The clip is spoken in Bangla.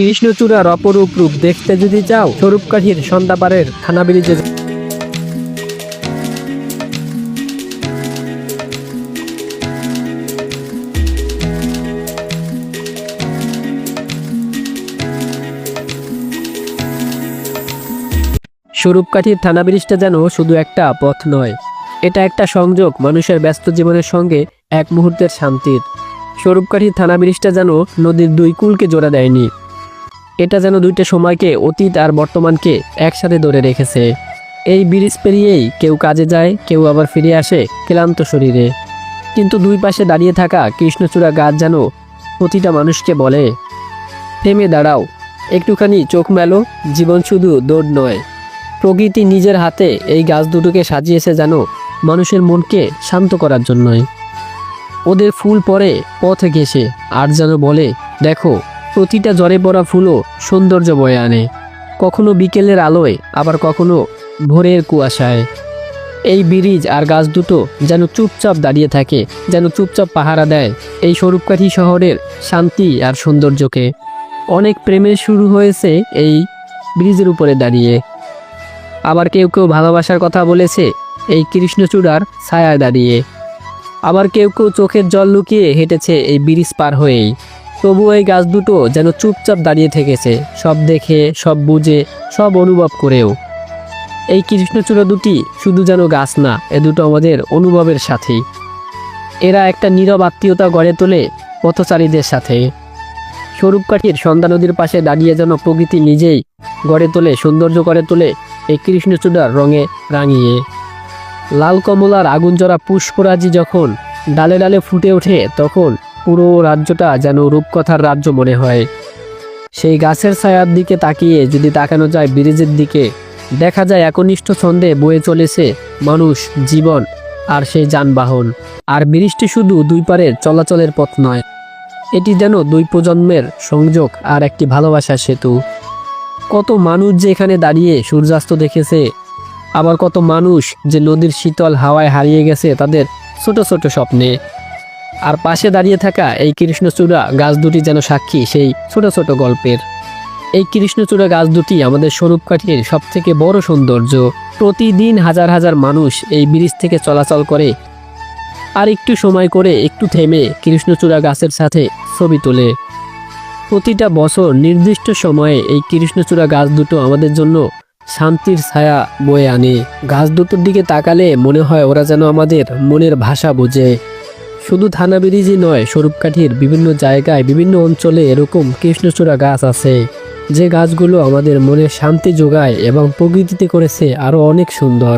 কৃষ্ণচূড়ার অপরূপ রূপ দেখতে যদি চাও স্বরূপকাঠির সন্ধ্যাপাড়ের থানা ব্রিজে স্বরূপকাঠির থানা ব্রিজটা যেন শুধু একটা পথ নয়। এটা একটা সংযোগ মানুষের ব্যস্ত জীবনের সঙ্গে এক মুহূর্তের শান্তির। স্বরূপকাঠির থানা ব্রিজটা যেন নদীর দুই কুলকে জোড়া দেয়নি। এটা যেন দুইটা সময়কে, অতীত আর বর্তমানকে একসাথে ধরে রেখেছে। এই ব্রিজ পেরিয়েই কেউ কাজে যায়, কেউ আবার ফিরে আসে ক্লান্ত শরীরে। কিন্তু দুই পাশে দাঁড়িয়ে থাকা কৃষ্ণচূড়া গাছ যেন প্রতিটা মানুষকে বলে, থেমে দাঁড়াও, একটুখানি চোখ মেলো, জীবন শুধু দৌড় নয়। প্রকৃতি নিজের হাতে এই গাছ দুটোকে সাজিয়েছে যেন মানুষের মনকে শান্ত করার জন্যই। ওদের ফুল পরে পথ ঘেসে আর যেন বলে, দেখো প্রতিটা জ্বরে পড়া ফুলও সৌন্দর্য বয়ে আনে। কখনো বিকেলের আলোয়, আবার কখনো ভোরের কুয়াশায়। এই ব্রিজ আর গাছ দুটো যেন চুপচাপ দাঁড়িয়ে থাকে, যেন চুপচাপ পাহারা দেয় এই স্বরূপকাঠি শহরের শান্তি আর সৌন্দর্যকে। অনেক প্রেমের শুরু হয়েছে এই ব্রিজের উপরে দাঁড়িয়ে। আবার কেউ কেউ ভালোবাসার কথা বলেছে এই কৃষ্ণচূড়ার ছায়ায় দাঁড়িয়ে। আবার কেউ কেউ চোখের জল লুকিয়ে হেঁটেছে এই ব্রিজ পার হয়েই। তবু এই গাছ দুটো যেন চুপচাপ দাঁড়িয়ে থেকেছে। সব দেখে, সব বুঝে, সব অনুভব করেও। এই কৃষ্ণচূড়া দুটি শুধু যেন গাছ না, এ দুটো আমাদের অনুভবের সাথেই এরা একটা নীরব আত্মীয়তা গড়ে তোলে পথচারীদের সাথে। স্বরূপকাঠির সন্ধ্যা নদীর পাশে দাঁড়িয়ে যেন প্রকৃতি নিজেই গড়ে তোলে, সৌন্দর্য করে তোলে এই কৃষ্ণচূড়ার রঙে রাঙিয়ে। লাল কমলার আগুন জড়া পুষ্পরাজি যখন ডালে ডালে ফুটে ওঠে, তখন পুরো রাজ্যটা যেন রূপকথার রাজ্য মনে হয়। সেই গাছের ছায়ার দিকে তাকিয়ে যদি তাকানো যায় ব্রিজের দিকে, দেখা যায় একনিষ্ঠ ছন্দে বয়ে চলেছে মানুষ, জীবন আর সেই যানবাহন। আর ব্রিজটি শুধু দুই পারের চলাচলের পথ নয়, এটি যেন দুই প্রজন্মের সংযোগ আর একটি ভালোবাসার সেতু। কত মানুষ যে এখানে দাঁড়িয়ে সূর্যাস্ত দেখেছে, আবার কত মানুষ যে নদীর শীতল হাওয়ায় হারিয়ে গেছে তাদের ছোট ছোট স্বপ্নে। আর পাশে দাঁড়িয়ে থাকা এই কৃষ্ণচূড়া গাছ দুটি যেন সাক্ষী সেই ছোট ছোট গল্পের। এই কৃষ্ণচূড়া গাছ দুটি আমাদের স্বরূপকাঠির সব থেকে বড় সৌন্দর্য। প্রতিদিন হাজার হাজার মানুষ এই ব্রিজ থেকে চলাচল করে আর একটু সময় করে একটু থেমে কৃষ্ণচূড়া গাছের সাথে ছবি তোলে। প্রতিটা বছর নির্দিষ্ট সময়ে এই কৃষ্ণচূড়া গাছ দুটো আমাদের জন্য শান্তির ছায়া বয়ে আনে। গাছ দুটোর দিকে তাকালে মনে হয় ওরা যেন আমাদের মনের ভাষা বোঝে। শুধু থানা ব্রিজই নয়, স্বরূপকাঠির বিভিন্ন জায়গায়, বিভিন্ন অঞ্চলে এরকম কৃষ্ণচূড়া গাছ আছে। যে গাছগুলো আমাদের মনে শান্তি যোগায় এবং প্রকৃতিতে করেছে আরও অনেক সুন্দর।